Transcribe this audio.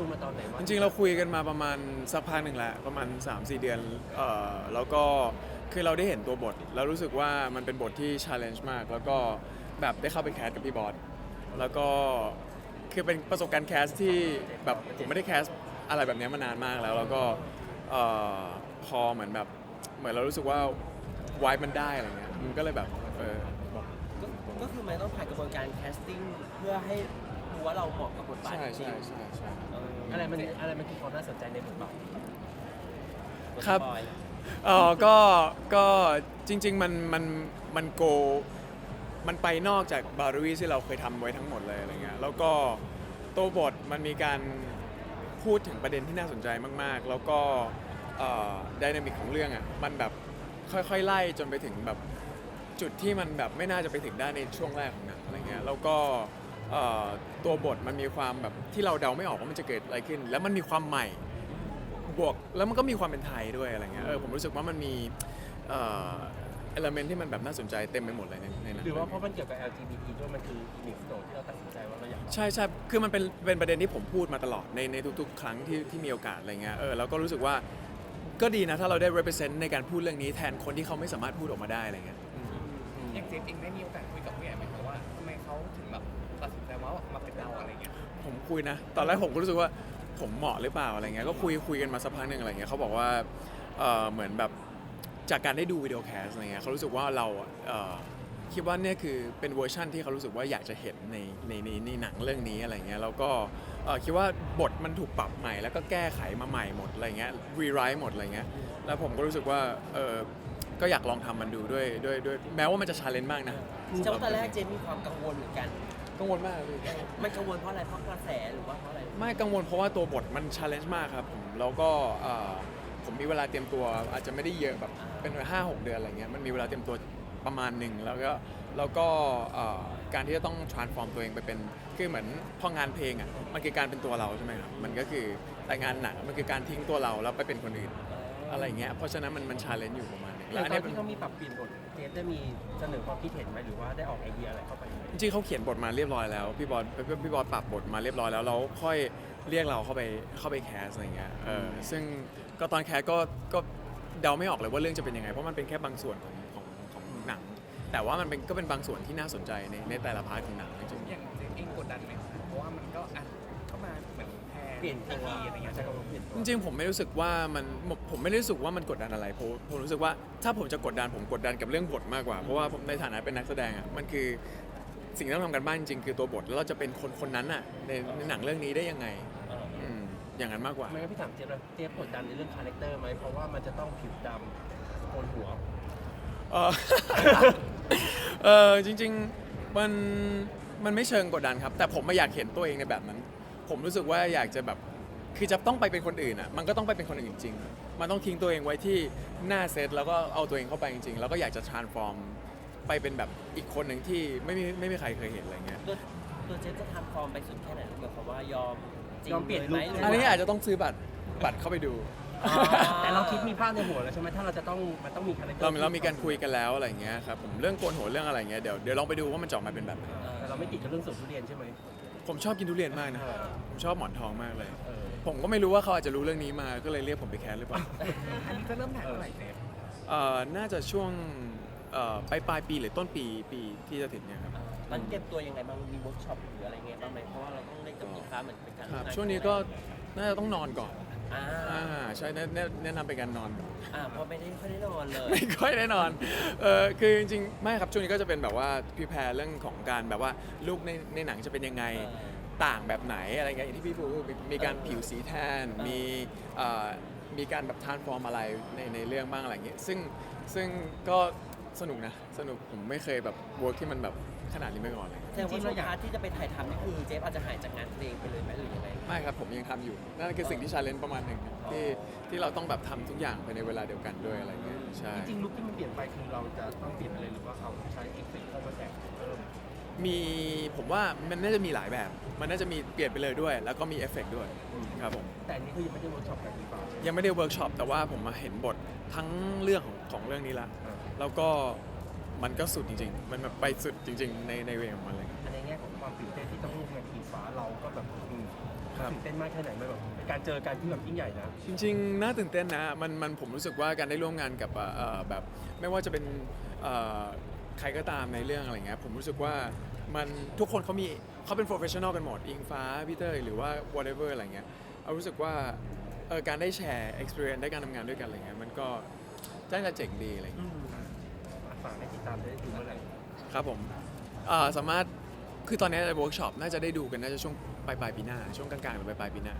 รู้มาตอนไหนว่าจริงๆ เราคุยกันมาประมาณสักพักหนึ่งแล้วประมาณ 3-4 เดือนเอ่อแล้วก็คือเราได้เห็นตัวบท แล้วรู้สึกว่ามันเป็นบทที่ challenge มาก แล้วก็แบบได้เข้าไปแคสกับพี่บอสแล้วก็คือเป็นประสบการณ์แคสที่แบบผมไม่ได้แคสอะไรแบบเนี้ยมานานมากแล้ว แล้วก็เอ่อพอเหมือนแบบเหมือนเรารู้สึกว่าวายมันได้อะไรเงี้ยมันก็เลยแบบเออบอกก็ก็คือมันต้องผ่านกระบวนการแคสติ้งเพื่อให้ รู้ว่าเราเหมาะกับบทบาทใช่จริใช่งใช่ใช่ ๆเอออะไรมันอะไรมันคือความน่าสนใจในบทบาทครับสปอยล์เออก็ก็จริง ๆ มันมันมันโก มันไปนอกจากบาร์วีที่เราเคยทำไว้ทั้งหมดเลยอะไรเงี้ยแล้วก็ตัวบทมันมีการพูดถึงประเด็นที่น่าสนใจมาก ๆ แล้วก็ดินามิกของเรื่องอะมันแบบค่อยๆไล่จนไปถึงแบบจุดที่มันแบบไม่น่าจะไปถึงได้ในช่วงแรกของหนังอะไรเงี้ยแล้วก็เอ่อ ตัวบทมันมีความแบบที่เราเดาไม่ออกว่ามันจะเกิดอะไรขึ้น แล้วมันมีความใหม่บวกแล้วมันก็มีความเป็นไทยด้วยอะไรเงี้ยเออผมรู้สึกว่ามันมีเอ่อเอลเมนที่มันแบบน่าสนใจเต็มไปหมดเลยในในหนังหรือว่าเพเรื่องนี้ราะมันเกี่ยวกับ LGBT ด้วยมันคืออีกหนึ่งโจทย์ที่เราตัดสินใจว่าเราอยากใช่ใช่คือมันเป็นเป็นประเด็นที่ผมพูดมาตลอดในในทุกๆ ครั้งที่ที่มีโอกาสอะไรเงี้ยเออแล้วก็รู้สึกว่าก็ดีนะถ้าเราได้ represent ในการพูดเรื่องนี้แทนคนที่เขาไม่สามารถพูดออกมาได้อะไรเงี้ย อืมอย่างเองได้มีโอกาสคุยกับผู้ใหญ่ไหมคะว่าทำไมเขาถึงแบบตัดสินใจว่ามาเป็นเราอะไรเงี้ยผมคุยนะ ตอนแรกผมก็รู้สึกว่าผมเหมาะหรือเปล่าอะไรเงี้ย ก็คุยคุยกันมาสักพักหนึ่งอะไรเงี้ยเขาบอกว่าเออเหมือนแบบจากการได้ดูวิดีโอแคสอะไรเงี้ยเขารู้สึกว่าเราเออคิดว่าเนี่ยคือเป็นเวอร์ชั่นที่เขารู้สึกว่าอยากจะเห็นในในในในหนังเรื่องนี้อะไรเงี้ยแล้วก็เอ่อคิดว่าบทมันถูกปรับใหม่แล้วก็แก้ไขมาใหม่หมดอะไรเงี้ยรีไรต์หมดอะไรเงี้ยแล้วผมก็รู้สึกว่าเออ ก็อยากลองทำมันดูด้วยด้วยด้วยแม้ว่ามันจะชาเลนจ์มากนะเจ้าตอนแรกเจมมีความกังวลเหมือนกัน กังวลมากเลยมันกังวลเพราะอะไรเพราะกระแสหรือว่าเพราะอะไรไม่กังวลเพราะว่าตัวบทมันชาเลนจ์มากครับผมแล้วก็เอ่อผมมีเวลาเตรียมตัวอาจจะไม่ได้เยอะแบบเป็นห้าหกเดือนอะไรเงี้ยมันมีเวลาเตรียมตัวประมาณหนึ่งแล้วก็แล้วก็เอ่อการที่จะต้อง transform ตัวเองไปเป็นคือเหมือนพองานเพลงอะมันคือการเป็นตัวเราใช่ไหมครับมันก็คือแต่งานหนังมันคือการทิ้งตัวเราแล้วไปเป็นคนอื่นอะไรเงี้ยเพราะฉะนั้นมันมันชาเลนจ์อยู่ประมาณหนึง อแล้วย่างอันตอเนี้นยเป็น ที่เขามีปรับเปลี่ยนบทเจฟได้มีเสนอความคิดเห็นไหมหรือว่าได้ออกไอเดียอะไรเข้าไปไหมจริงๆเขาเขียนบทมาเรียบร้อยแล้วพี่บอลพี่พี่บอลปรับบทมาเรียบร้อยแล้วเราค่อยเรียกเราเข้าไปเข้าไปแคสอะไรเงี้ยเออซึ่งก็ตอนแคสก็ก็เดาไม่ออกเลยว่าเรื่องจะเป็นยังไงเพราะมันเป็นแค่บางส่วนของของของหนัง แต่ว่ามันเป็นก็เป็นบางส่วนที่น่าสนใจในในแต่ละพาร์ทของหนังจริงอย่างเจฟเองกดดันไหมคะเพราะว่ามันก็อะเข้ามาเหมือนแทนเปลี่ยนทีตัวอะไรเงี้ยใช้คำว่าเปลี่ยนตัวๆ จริงๆ ผมไม่รู้สึกว่ามันผมไม่ได้รู้สึกว่ามันกดดันอะไรผมผมรู้สึกว่าถ้าผมจะกดดันผมกดดันกับเรื่องบทมากกว่า เพราะว่าผมในฐานะเป็นนักแสดงอะมันคือสิ่งที่ต้องทำกันบ้านจริงๆคือตัวบทแล้วเราจะเป็นคนคนนั้นอะในในหนังเรื่องนี้ได้ยังไงเอออืมอย่างนั้นมากกว่า ไม่งั้นพี่ถามเจฟเลยเจฟกดดันในเรื่องคาแรคเตอร์ไหมเพราะว่ามันจะต้องผิวดำโกนหัว เออ เออจริงๆมันมันไม่เชิงกดดันครับ แต่ผมไม่อยากเห็นตัวเองในแบบนั้น ผมรู้สึกว่าอยากจะแบบ คือจะต้องไปเป็นคนอื่นอะมันก็ต้องไปเป็นคนอื่นจริงๆมันต้องทิ้งตัวเองไว้ที่หน้าเซตแล้วก็เอาตัวเองเข้าไปจริงๆแล้วก็อยากจะ transform ไปเป็นแบบอีกคนหนึ่งที่ไม่มีไม่มีใครเคยเห็นอะไรเงี้ยตัวตัวเจฟจะทำฟอร์มไปสุดแค่ไหนหมายความว่ายอมจริงยอมเปลี่ยนไหมลุค หรือันนี้ว่าอาจจะต้องซื้อบัตรบัตรเข้าไปดู อ๋อแต่เราคิดมีภาพในหัวแล้วใช่ไหมถ้าเราจะต้องมันต้องมีคาแรคเตอเราร์เรามีการคุยกันแล้วอะไรเงี้ยครับผมเรื่องโกนหัวเรื่องอะไรเงี้ยเดี๋ยวเดี๋ยวลองไปดูว่ามันจะออกมาเป็นแบบไหนแต่เราไม่ติดกับเรื่องสวนทุเรียนใช่ไหมผมชอบกินทุเรียนมากนะผมชอบหมอนทองมากเลย เออ ผมก็ไม่รู้ว่าเขาอาจจะรู้เรื่องนี้มาก็เลยเรียกผมไปแคสหรือเปล่าอันนี้ก็เริ่มถ่ายเมื่อไหร่เจฟเอ่อน่าจะช่วงเอ่อปลายปลายปีหรือต้นปีปีที่จะถึงเนี่ยครับ มันเก็บตัวยังไงบ้างมีเวิร์กช็อปหรืออะไรเงี้ยบ้างไหมเพราะว่าเราต้องเล่นกับอีฟ้าเหมือนเป็นการครับทำาช่วงนี้ก็น่าจะต้องนอนก่อนอ่าอ่าใช่แนะแนะแนะนำเป็นการนอนก่อน อ่าเพราะไม่ได้ค่อยได้นอนเลย ไม่ค่อยได้นอน เออคือจริงๆ ไม่ครับ ช่วงนี้ก็จะเป็นแบบว่าพิแพรเรื่องของการแบบว่าลูกในในหนังจะเป็นยังไง เออ ต่างแบบไหนอะไรเงี้ยอย่างที่พี่พูดมีมีการผิวสีแทนเออมีเอ่อมีการแบบทานฟอร์มอะไรในในเรื่องบ้างอะไรเงี้ยซึ่งซึ่งก็สนุกนะสนุกผมไม่เคยแบบเวิร์กที่มันแบบขนาดนี้มาก่อนเลยแสดงว่าช่วงพาร์ทที่จะไปถ่ายทำนี่คือเจฟอาจจะหายจากงานเพลงไปเลยไหมหรือยังไงไม่ครับผมยังทำอยู่นั่นคือสิ่งที่ชาเลนจ์ประมาณหนึ่งครับที่ที่เราต้องแบบทำทุกอย่างภายในเวลาเดียวกันด้วยอะไรเงี้ยใช่จริงๆลุคที่มันเปลี่ยนไปคือเราจะต้องเปลี่ยนอะไรหรือว่าเขาใช้เอฟเฟกต์เข้ามาแต่งเพิ่ มมีผมว่ามันน่าจะมีหลายแบบ มันน่าจะมีเปลี่ยนไปเลยด้วย แล้วก็มีเอฟเฟกต์ด้วยครับผมแต่อันนี้คือยังไม่ได้เวิร์กช็อปกันดีกว่ายังไม่ได้เวิร์กช็อปแต่ว่าผมมาเห็นบททั้งเรื่องของของเรื่องนี้ละเออแล้วก็มันก็สุดจริง ๆ มันแบบไปสุดจริง ๆ ในในเวของมันเลย อันในแง่ของความตื่นเต้นที่ต้องร่วมงานกับอีฟ้าเราก็แบบอืมครับ ตื่นเต้นมากแค่ไหนไหมแบบเป็นการเจอกันที่แบบยิ่งใหญ่นะจริงๆ น่าตื่นเต้นนะ มันมันผมรู้สึกว่าการได้ร่วมงานกับเอ่อเอ่อแบบไม่ว่าจะเป็นเอ่อใครก็ตามในเรื่องอะไรเงี้ย ผมรู้สึกว่า มันทุกคนเขามีเขาเป็น professional กันหมดอิงฟ้าพี่เตอร์หรือว่า whatever อะไรเงี้ยเอารู้สึกว่าเออการได้แชร์ experience ได้การทำงานด้วยกันอะไรเงี้ยมันก็น่าจะเจ๋งดีอะไรเงี้ยฝากให้ติดตามได้ดูเมื่อไหร่ครับผมเอ่อสามารถคือตอนนี้เวิร์กช็อปน่าจะได้ดูกันน่าจะช่วงปลายปลายๆปีหน้าช่วงกลางๆหรือปลายปลายๆปีหน้า